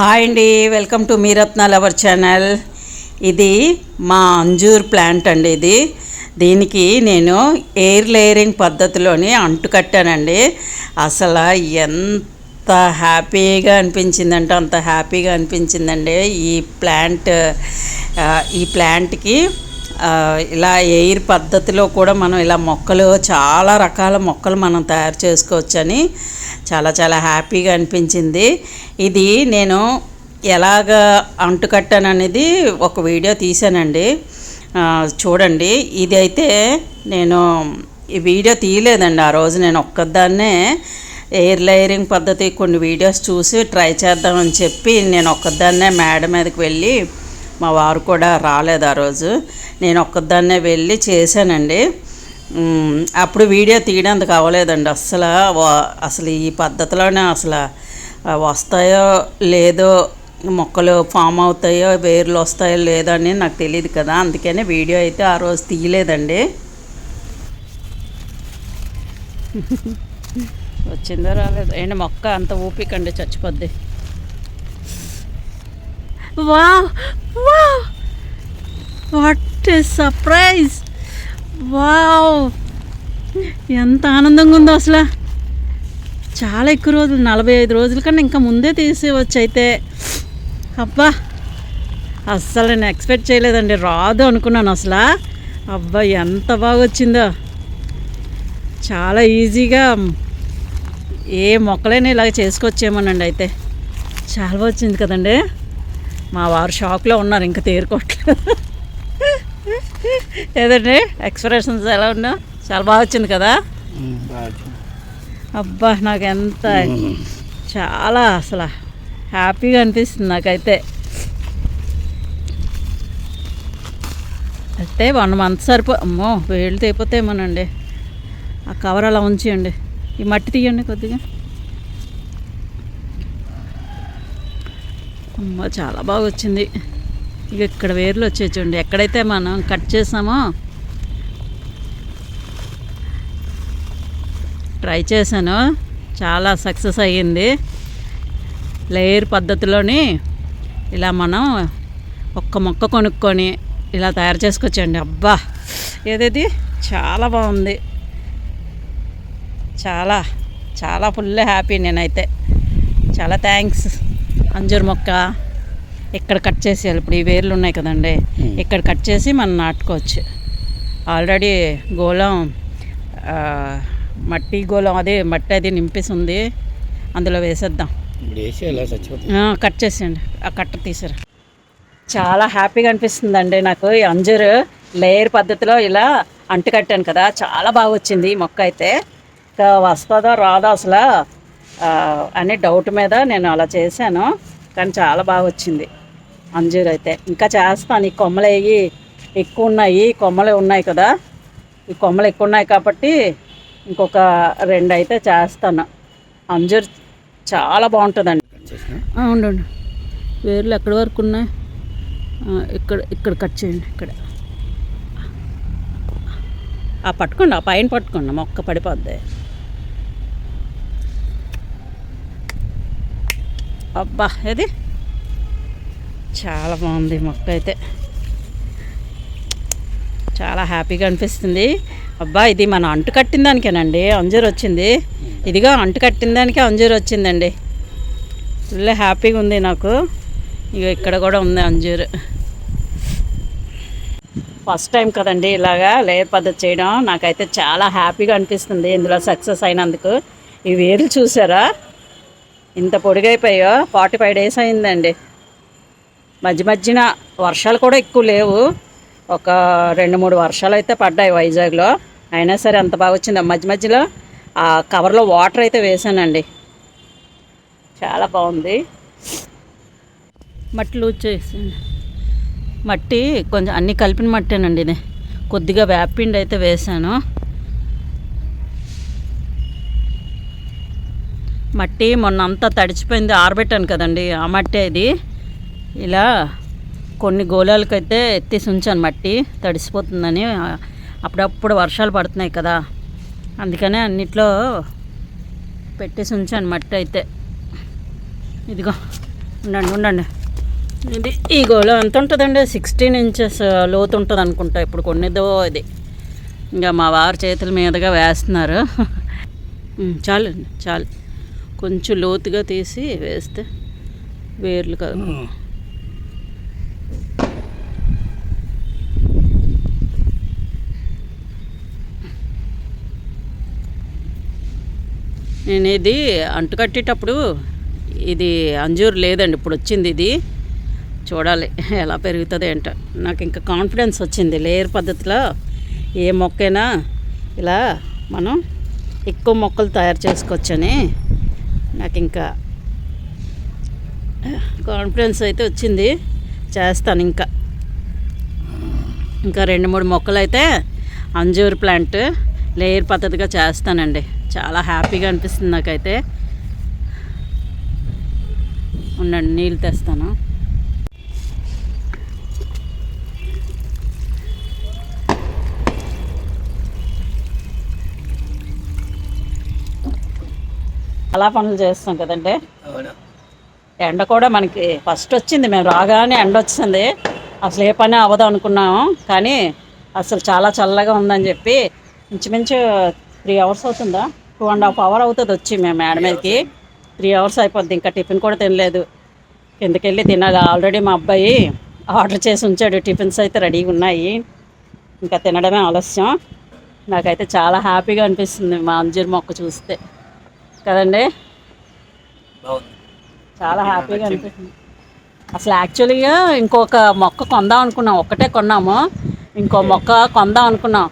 Hi అండి welcome to మీరత్న lover channel. ఇది మా అంజూర్ ప్లాంట్ అండి ఇది. దీనికి నేను ఎయిర్ లేయరింగ్ పద్ధతిలోని అంటు కట్టానండి. అసలు ఎంత హ్యాపీగా అనిపించిందంటే అంత హ్యాపీగా అనిపించిందండి ఈ ప్లాంట్ ఈ ప్లాంట్కి. ఇలా ఎయిర్ పద్ధతిలో కూడా మనం ఇలా మొక్కలు చాలా రకాల మొక్కలు మనం తయారు చేసుకోవచ్చని చాలా చాలా హ్యాపీగా అనిపించింది. ఇది నేను ఎలాగ అంటుకట్టాననేది ఒక వీడియో తీసానండి చూడండి. ఇది అయితే నేను ఈ వీడియో తీయలేదండి. ఆ రోజు నేను ఒక్కదాన్నే ఎయిర్ లేయరింగ్ పద్ధతి కొన్ని వీడియోస్ చూసి ట్రై చేద్దామని చెప్పి నేను ఒక్కదాన్నే మేడ మీదకి వెళ్ళి మా వారు కూడా రాలేదు ఆ రోజు. నేను ఒక్కదాన్నే వెళ్ళి చేశానండి. అప్పుడు వీడియో తీయడానికి అవ్వలేదండి. అస్సలు అసలు ఈ పద్ధతిలోనే అసలు వస్తాయో లేదో మొక్కలు ఫామ్ అవుతాయో వేర్లు వస్తాయో లేదో అని నాకు తెలియదు కదా. అందుకనే వీడియో అయితే ఆ రోజు తీయలేదండి. వచ్చిందో రాలేదు? ఏంటి మొక్క అంత ఊపికండి చచ్చిపోద్ది. Wow wow what surprise wow ఎంత ఆనందంగా ఉందో అసలు. చాలా ఎక్కువ రోజులు నలభై ఐదు రోజుల కన్నా ఇంకా ముందే తీసేవచ్చు అయితే. అబ్బా. అస్సలు నేను ఎక్స్పెక్ట్ చేయలేదండి రాదు అనుకున్నాను అసలు. అబ్బా ఎంత బాగా వచ్చిందో చాలా ఈజీగా ఏ మొక్కలైనా ఇలాగ చేసుకొచ్చేమోనండి అయితే. చాలా బాగా వచ్చింది కదండి. మా వారు షాక్లో ఉన్నారు ఇంకా తేరుకోవట్లేదు. ఏదండి? ఎక్స్ప్రెషన్స్ ఎలా ఉన్నా? చాలా బాగా వచ్చింది కదా? అబ్బా నాకు ఎంత చాలా అసలు హ్యాపీగా అనిపిస్తుంది నాకైతే. అయితే వన్ మంత్ సరిపో అమ్మో వేళ్ళు తెగిపోతేమోనండి ఆ కవర్ అలా ఉంచేయండి. ఈ మట్టి తీయండి కొద్దిగా. అమ్మ చాలా బాగా వచ్చింది ఇక ఇక్కడ వేర్లు వచ్చేచ్చండి ఎక్కడైతే మనం కట్ చేసామో ట్రై చేశాను. చాలా సక్సెస్ అయ్యింది. లేయర్ పద్ధతిలోని ఇలా మనం ఒక్క మొక్క కొనుక్కొని ఇలా తయారు చేసుకోవచ్చండి అబ్బా! ఏదేది చాలా బాగుంది. చాలా చాలా ఫుల్ హ్యాపీ నేనైతే. చాలా థ్యాంక్స్. అంజూర్ మొక్క ఇక్కడ కట్ చేసేయాలి? ఇప్పుడు ఈ వేర్లు ఉన్నాయి కదండి. ఇక్కడ కట్ చేసి మనం నాటుకోవచ్చు. ఆల్రెడీ గోళం మట్టి గోళం అదే మట్టి అది నింపేసి ఉంది. అందులో వేసేద్దాం. కట్ చేసేయండి. ఆ కట్ట తీసారు. చాలా హ్యాపీగా అనిపిస్తుందండి నాకు ఈ అంజూరు. లేయర్ పద్ధతిలో ఇలా అంటు కట్టాను కదా. చాలా బాగా వచ్చింది ఈ మొక్క అయితే. ఇంకా వస్తుందో రాదో అసలు? అనే డౌట్ మీద నేను అలా చేశాను. కానీ చాలా బాగా వచ్చింది. అంజూరు అయితే. ఇంకా చేస్తాను. ఈ కొమ్మలు అయ్యి ఎక్కువ ఉన్నాయి. కొమ్మలు ఉన్నాయి కదా. ఈ కొమ్మలు ఎక్కువ ఉన్నాయి కాబట్టి ఇంకొక రెండు అయితే చేస్తాను. అంజూరు చాలా బాగుంటుందండి. ఉండండి. వేర్లు ఎక్కడి వరకు ఉన్నాయి? ఇక్కడ ఇక్కడ కట్ చేయండి. ఇక్కడ. ఆ పట్టుకోండి. ఆ పైన పట్టుకోండి. మొక్క పడిపోద్ది. అబ్బా ఏది చాలా బాగుంది మొక్క అయితే చాలా హ్యాపీగా అనిపిస్తుంది. అబ్బా ఇది మనం అంటు కట్టిన దానికేనండి అంజూరు వచ్చింది. ఇదిగో అంటు కట్టిన దానికే అంజూరు వచ్చిందండి. ఫుల్ హ్యాపీగా ఉంది నాకు. ఇక ఇక్కడ కూడా ఉంది అంజూరు. ఫస్ట్ టైం కదండి ఇలాగా లేయర్ పద్ధతి చేయడం. నాకైతే చాలా హ్యాపీగా అనిపిస్తుంది ఇందులో సక్సెస్ అయినందుకు. ఈ వేర్లు చూసారా? ఇంత పొడిగైపోయో? ఫార్టీ ఫైవ్ డేస్ అయిందండి. మధ్య మధ్యన వర్షాలు కూడా ఎక్కువ లేవు. ఒక రెండు మూడు వర్షాలు అయితే పడ్డాయి వైజాగ్లో. అయినా సరే అంత బాగా వచ్చింది. మధ్య మధ్యలో ఆ కవర్లో వాటర్ అయితే వేసానండి. చాలా బాగుంది. మట్టి లూజ్ చేసింది మట్టి కొంచెం అన్నీ కలిపిన మట్టేనండి ఇది. కొద్దిగా వేపిండి అయితే వేసాను. మట్టి మొన్న అంతా తడిచిపోయింది ఆరబెట్టాను కదండి. ఆ మట్టి ఇది ఇలా కొన్ని గోళాలకైతే ఎత్తేసి ఉంచాను మట్టి తడిసిపోతుందని. అప్పుడప్పుడు వర్షాలు పడుతున్నాయి కదా. అందుకనే అన్నిట్లో పెట్టేసి ఉంచాను మట్టి అయితే. ఇదిగో ఉండండి ఉండండి. ఇది ఈ గోళం ఎంత ఉంటుందండి? సిక్స్టీన్ ఇంచెస్ లోతు ఉంటుంది అనుకుంటా ఇప్పుడు కొన్నిదో ఇది. ఇంకా మా వారి చేతుల మీదుగా వేస్తున్నారు. చాలు చాలండి చాలు. కొంచెం లోతుగా తీసి వేస్తే వేర్లు కాదు నేను ఇది అంటు కట్టేటప్పుడు ఇది అంజూరు లేదండి ఇప్పుడు వచ్చింది ఇది. చూడాలి ఎలా పెరుగుతుంది ఏంటో. నాకు ఇంకా కాన్ఫిడెన్స్ వచ్చింది లేయర్ పద్ధతిలో ఏ మొక్కైనా ఇలా మనం ఎక్కువ మొక్కలు తయారు చేసుకోవచ్చని. నాకు ఇంకా కాన్ఫిడెన్స్ అయితే వచ్చింది. చేస్తాను ఇంకా. ఇంకా రెండు మూడు మొక్కలు అయితే అంజూర్ ప్లాంట్ లేయర్ పద్ధతిగా చేస్తానండి. చాలా హ్యాపీగా అనిపిస్తుంది నాకైతే. ఉండండి నీళ్ళు తెస్తాను. అలా పనులు చేస్తాం కదండి. ఎండ కూడా మనకి ఫస్ట్ వచ్చింది. మేము రాగానే ఎండ వచ్చింది. అసలు ఏ పని అవ్వదు అనుకున్నాము. కానీ అసలు చాలా చల్లగా ఉందని చెప్పి ఇంచుమించు త్రీ అవర్స్ అవుతుందా? టూ అండ్ హాఫ్ అవర్ అవుతుంది వచ్చి మేము మేడ మీదకి. త్రీ అవర్స్ అయిపోద్ది. ఇంకా టిఫిన్ కూడా తినలేదు. కిందకెళ్ళి తినాలి. ఆల్రెడీ మా అబ్బాయి ఆర్డర్ చేసి ఉంచాడు. టిఫిన్స్ అయితే రెడీగా ఉన్నాయి. ఇంకా తినడమే ఆలస్యం. నాకైతే చాలా హ్యాపీగా అనిపిస్తుంది మా అంజూర్ మొక్క చూస్తే. కదండి? చాలా హ్యాపీగా అనిపిస్తుంది. అసలు యాక్చువల్గా ఇంకొక మొక్క కొందాం అనుకున్నాం ఒక్కటే కొన్నాము. ఇంకో మొక్క కొందాం అనుకున్నాం.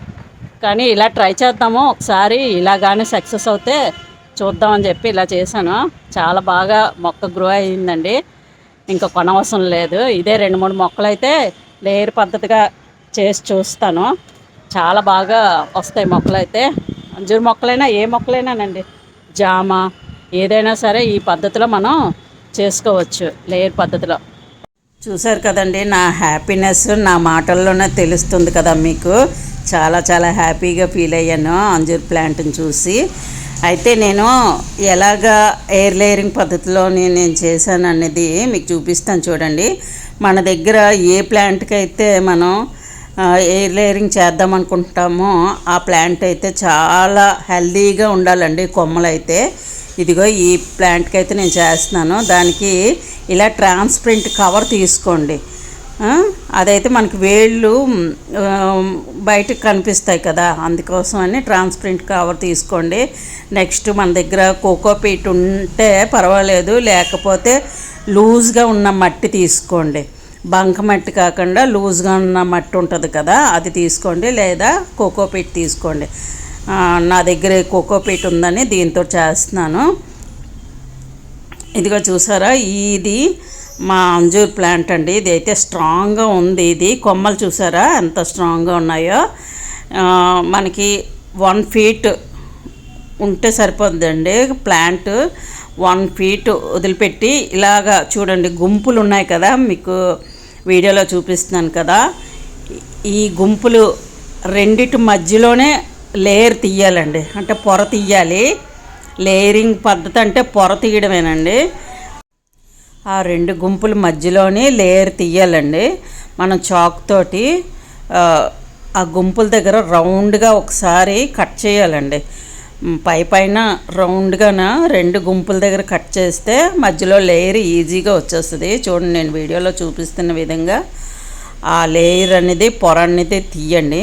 కానీ ఇలా ట్రై చేద్దాము ఒకసారి ఇలా కానీ సక్సెస్ అవుతే చూద్దామని చెప్పి ఇలా చేశాను. చాలా బాగా మొక్క గ్రో అయ్యిందండి. ఇంకా కొనవసరం లేదు. ఇదే రెండు మూడు మొక్కలు అయితే లేయర్ పద్ధతిగా చేసి చూస్తాను. చాలా బాగా వస్తాయి మొక్కలు అయితే అంజూరు మొక్కలైనా ఏ మొక్కలైనానండి? జామ ఏదైనా సరే ఈ పద్ధతిలో మనం చేసుకోవచ్చు లేయర్ పద్ధతిలో. చూసారు కదండి నా హ్యాపీనెస్ నా మాటల్లోనే తెలుస్తుంది కదా మీకు. చాలా చాలా హ్యాపీగా ఫీల్ అయ్యాను అంజూర్ ప్లాంట్ని చూసి. అయితే నేను ఎలాగా ఎయిర్ లేయరింగ్ పద్ధతిలోనే నేను చేశాను అనేది మీకు చూపిస్తాను చూడండి. మన దగ్గర ఏ ప్లాంట్కి అయితే మనం ఎయిర్ లేయరింగ్ చేద్దాం అనుకుంటామో ఆ ప్లాంట్ అయితే చాలా హెల్దీగా ఉండాలండి కొమ్మలు అయితే ఇదిగో ఈ ప్లాంట్కి అయితే నేను చేస్తున్నాను. దానికి ఇలా ట్రాన్స్పరెంట్ కవర్ తీసుకోండి. అదైతే మనకి వేళ్ళు బయటకు కనిపిస్తాయి కదా. అందుకోసం అని ట్రాన్స్పరెంట్ కవర్ తీసుకోండి. నెక్స్ట్ మన దగ్గర కోకోపీట్ ఉంటే పర్వాలేదు. లేకపోతే లూజ్గా ఉన్న మట్టి తీసుకోండి. బంక మట్టి కాకుండా లూజ్గా ఉన్న మట్టి ఉంటుంది కదా అది తీసుకోండి లేదా కోకోపీట్ తీసుకోండి. నా దగ్గర కోకోపీట్ ఉందని దీంతో చేస్తున్నాను. ఇదిగో చూసారా ఇది మా అంజూర్ ప్లాంట్ అండి. ఇది అయితే స్ట్రాంగ్గా ఉంది ఇది. కొమ్మలు చూసారా ఎంత స్ట్రాంగ్గా ఉన్నాయో. మనకి వన్ ఫీట్ ఉంటే సరిపోద్దండి. ప్లాంట్ వన్ ఫీట్ వదిలిపెట్టి ఇలాగా చూడండి గుంపులు ఉన్నాయి కదా మీకు వీడియోలో చూపిస్తున్నాను కదా. ఈ గుంపులు రెండిటి మధ్యలోనే లేయర్ తీయాలండి. అంటే పొర తీయాలి. లేయరింగ్ పద్ధతి అంటే పొర తీయడమేనండి. ఆ రెండు గుంపుల మధ్యలోనే లేయర్ తీయాలండి. మనం చాక్ తోటి ఆ, గుంపుల దగ్గర రౌండ్గా ఒకసారి కట్ చేయాలండి. పై పైన రౌండ్గాన రెండు గుంపుల దగ్గర కట్ చేస్తే మధ్యలో లేయర్ ఈజీగా వచ్చేస్తుంది. చూడండి నేను వీడియోలో చూపిస్తున్న విధంగా ఆ లేయర్ అనేది పొర అనేది తీయండి.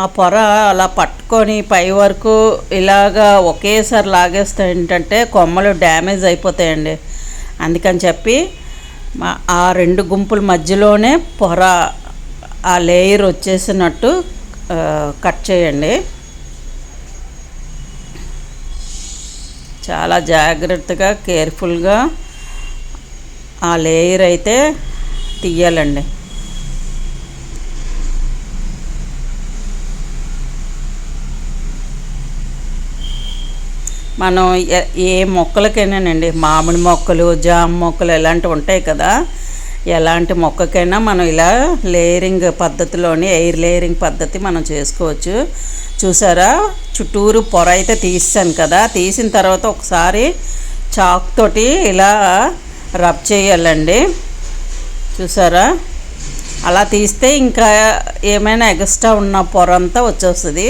ఆ పొర అలా పట్టుకొని పై వరకు ఇలాగా ఒకేసారి లాగేస్తే ఏంటంటే కొమ్మలు డ్యామేజ్ అయిపోతాయండి. అందుకని చెప్పి ఆ రెండు గుంపుల మధ్యలోనే పొర ఆ లేయర్ వచ్చేసినట్టు కట్ చేయండి. చాలా జాగ్రత్తగా కేర్ఫుల్గా ఆ లేయర్ అయితే తీయాలండి. మనం ఏ మొక్కలకైనానండి మామిడి మొక్కలు జామ మొక్కలు ఇలాంటివి ఉంటాయి కదా. ఎలాంటి మొక్కకైనా మనం ఇలా లేయరింగ్ పద్ధతిలోని ఎయిర్ లేయరింగ్ పద్ధతి మనం చేసుకోవచ్చు. చూసారా? చుట్టూరు పొర అయితే తీసాను కదా. తీసిన తర్వాత ఒకసారి చాక్ తోటి ఇలా రబ్ చేయాలండి. చూసారా? అలా తీస్తే ఇంకా ఏమైనా ఎక్స్ట్రా ఉన్న పొర అంతా వచ్చేస్తుంది.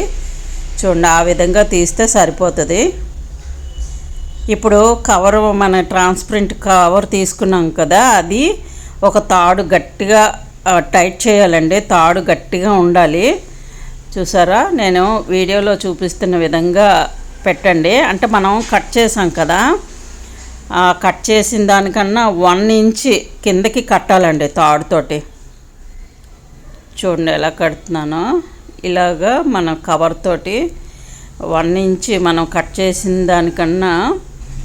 చూడండి ఆ విధంగా తీస్తే సరిపోతుంది. ఇప్పుడు కవర్ మన ట్రాన్స్పరెంట్ కవర్ తీసుకున్నాం కదా అది ఒక తాడు గట్టిగా టైట్ చేయాలండి. తాడు గట్టిగా ఉండాలి. చూసారా? నేను వీడియోలో చూపిస్తున్న విధంగా పెట్టండి. అంటే మనం కట్ చేసాం కదా ఆ కట్ చేసిన దానికన్నా వన్ ఇంచి కిందకి కట్టాలండి తాడుతోటి చూడండి ఎలా కడుతున్నానో. ఇలాగా మన కవర్ తోటి వన్ ఇంచి మనం కట్ చేసిన దానికన్నా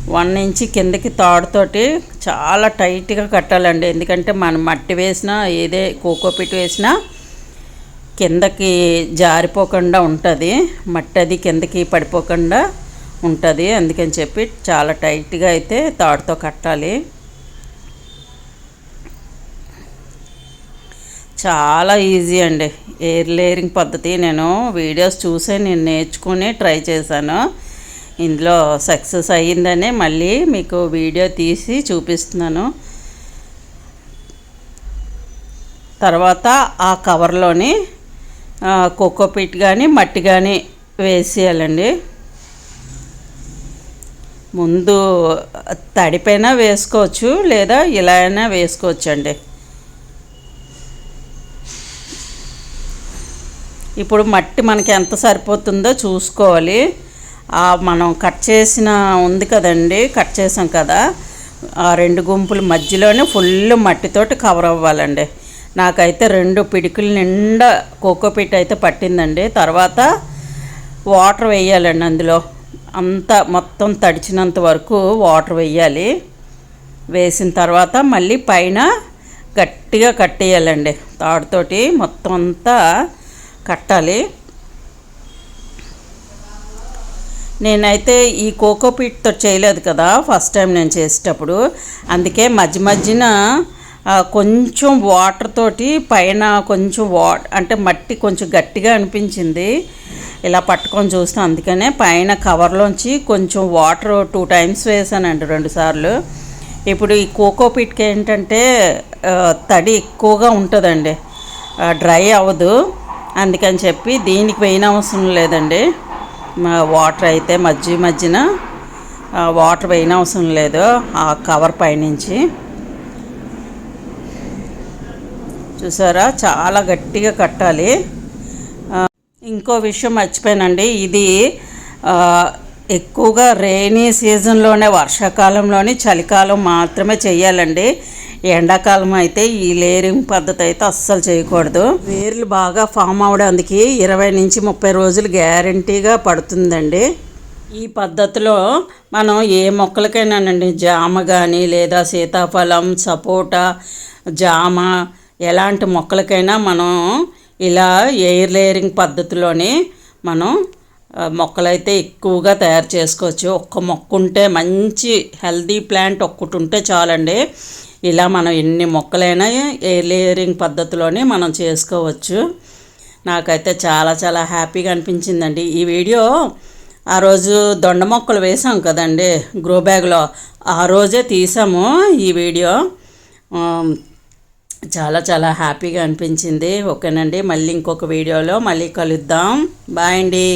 వన్ ఇంచ్ కిందకి తాడుతోటి చాలా టైట్గా కట్టాలండి. ఎందుకంటే మనం మట్టి వేసినా ఏదే కోకోపిట్ వేసినా కిందకి జారిపోకుండా ఉంటుంది. మట్టి అది కిందకి పడిపోకుండా ఉంటుంది. అందుకని చెప్పి చాలా టైట్గా అయితే తాడుతో కట్టాలి. చాలా ఈజీ అండి. ఎయిర్ లేయరింగ్ పద్ధతి నేను వీడియోస్ చూసే నేను నేర్చుకుని ట్రై చేశాను. ఇందులో సక్సెస్ అయ్యిందనే మళ్ళీ మీకు వీడియో తీసి చూపిస్తున్నాను. తర్వాత ఆ కవర్లోని కోకోపీట్ కానీ మట్టి కానీ వేసేయాలండి. ముందు తడిపైన వేసుకోవచ్చు లేదా ఇలా అయినా వేసుకోవచ్చు అండి ఇప్పుడు మట్టి మనకి ఎంత సరిపోతుందో చూసుకోవాలి. మనం కట్ చేసిన ఉంది కదండి కట్ చేసాం కదా. ఆ రెండు గుంపుల మధ్యలోనే ఫుల్ మట్టితోటి కవర్ అవ్వాలండి. నాకైతే రెండు పిడికిల నిండా కోకోపీట్ అయితే పట్టిందండి. తర్వాత వాటర్ వేయాలండి అందులో. అంతా మొత్తం తడిచినంత వరకు వాటర్ వేయాలి. వేసిన తర్వాత మళ్ళీ పైన గట్టిగా కట్టేయాలండి. తాడుతోటి మొత్తం అంతా కట్టాలి. నేనైతే ఈ కోకోపీట్తో చేయలేదు కదా ఫస్ట్ టైం నేను చేసేటప్పుడు. అందుకే మధ్య మధ్యన కొంచెం వాటర్ తోటి పైన కొంచెం వా అంటే మట్టి కొంచెం గట్టిగా అనిపించింది. ఇలా పట్టుకొని చూస్తే అందుకనే పైన కవర్లోంచి కొంచెం వాటర్ టూ టైమ్స్ వేసానండి రెండుసార్లు ఇప్పుడు ఈ కోకోపీట్కి ఏంటంటే తడి ఎక్కువగా ఉంటుందండి. డ్రై అవ్వదు. అందుకని చెప్పి దీనికి వేయన అవసరం లేదండి. వాటర్ అయితే మధ్య మధ్యన వాటర్ వేయన అవసరం లేదు ఆ కవర్ పైనుంచి. చూసారా? చాలా గట్టిగా కట్టాలి. ఇంకో విషయం మర్చిపోయానండి. ఇది ఎక్కువగా రెయినీ సీజన్లోనే వర్షాకాలంలోనే చలికాలం మాత్రమే చేయాలండి. ఎండాకాలం అయితే ఈ లేరింగ్ పద్ధతి అయితే అస్సలు చేయకూడదు. వేర్లు బాగా ఫామ్ అవడానికి ఇరవై నుంచి ముప్పై రోజులు గ్యారంటీగా పడుతుందండి. ఈ పద్ధతిలో మనం ఏ మొక్కలకైనానండి జామ కానీ లేదా సీతాఫలం సపోటా జామ ఎలాంటి మొక్కలకైనా మనం ఇలా ఎయిర్ లేయరింగ్ పద్ధతిలోనే మనం మొక్కలైతే ఎక్కువగా తయారు చేసుకోవచ్చు. ఒక్క మొక్క ఉంటే మంచి హెల్దీ ప్లాంట్ ఒక్కటి ఉంటే చాలండి. ఇలా మనం ఎన్ని మొక్కలైనా ఎయిర్ లేయరింగ్ పద్ధతిలోనే మనం చేసుకోవచ్చు. నాకైతే చాలా చాలా హ్యాపీగా అనిపించిందండి. ఈ వీడియో ఆ రోజు దొండ మొక్కలు వేసాం కదండి గ్రో బ్యాగ్లో. ఆ రోజే తీసాము ఈ వీడియో. చాలా చాలా హ్యాపీగా అనిపించింది. ఓకేనండి మళ్ళీ ఇంకొక వీడియోలో మళ్ళీ కలుద్దాం. బాయ్ అండి.